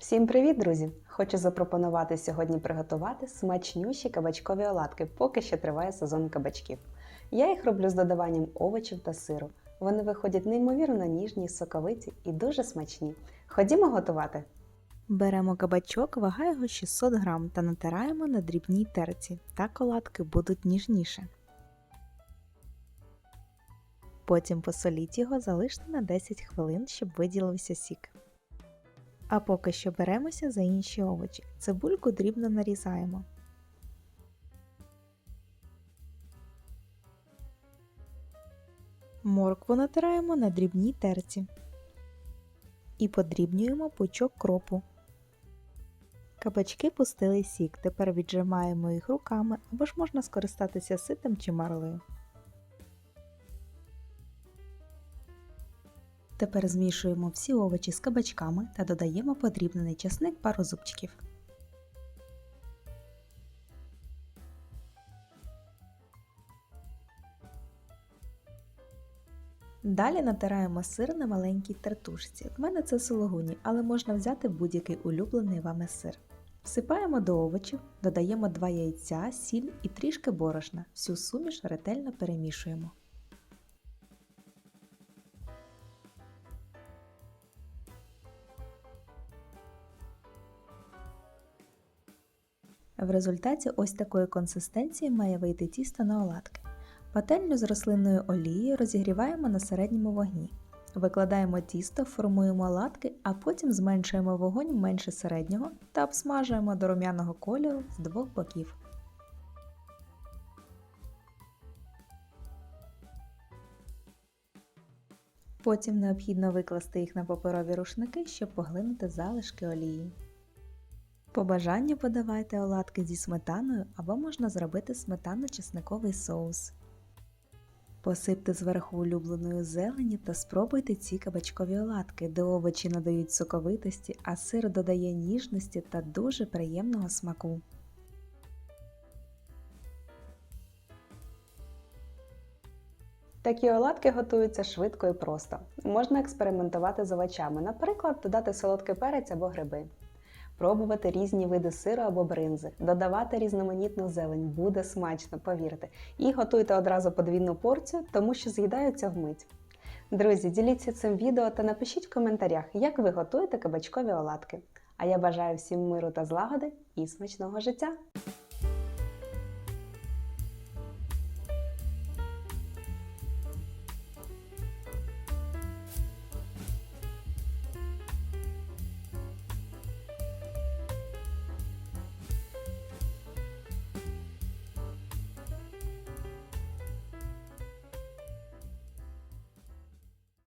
Всім привіт, друзі! Хочу запропонувати сьогодні приготувати смачнющі кабачкові оладки, поки ще триває сезон кабачків. Я їх роблю з додаванням овочів та сиру. Вони виходять неймовірно ніжні, соковиті і дуже смачні. Ходімо готувати. Беремо кабачок, вага його 600 грам та натираємо на дрібній терці. Так оладки будуть ніжніше. Потім посоліть його, залиште на 10 хвилин, щоб виділився сік. А поки що беремося за інші овочі. Цибульку дрібно нарізаємо. Моркву натираємо на дрібній терці. І подрібнюємо пучок кропу. Кабачки пустили сік, тепер віджимаємо їх руками або ж можна скористатися ситом чи марлею. Тепер змішуємо всі овочі з кабачками та додаємо подрібнений часник пару зубчиків. Далі натираємо сир на маленькій тертушці. В мене це сологуні, але можна взяти будь-який улюблений вами сир. Всипаємо до овочів, додаємо 2 яйця, сіль і трішки борошна. Всю суміш ретельно перемішуємо. В результаті ось такої консистенції має вийти тісто на оладки. Пательню з рослинною олією розігріваємо на середньому вогні. Викладаємо тісто, формуємо оладки, а потім зменшуємо вогонь менше середнього та обсмажуємо до рум'яного кольору з двох боків. Потім необхідно викласти їх на паперові рушники, щоб поглинути залишки олії. По бажанню подавайте оладки зі сметаною або можна зробити сметано-чесниковий соус. Посипте зверху улюбленою зелені та спробуйте ці кабачкові оладки, де овочі надають соковитості, а сир додає ніжності та дуже приємного смаку. Такі оладки готуються швидко і просто. Можна експериментувати з овочами, наприклад, додати солодкий перець або гриби. Пробувати різні види сиру або бринзи, додавати різноманітну зелень, буде смачно, повірте. І готуйте одразу подвійну порцію, тому що з'їдаються вмить. Друзі, діліться цим відео та напишіть в коментарях, як ви готуєте кабачкові оладки. А я бажаю всім миру та злагоди і смачного життя!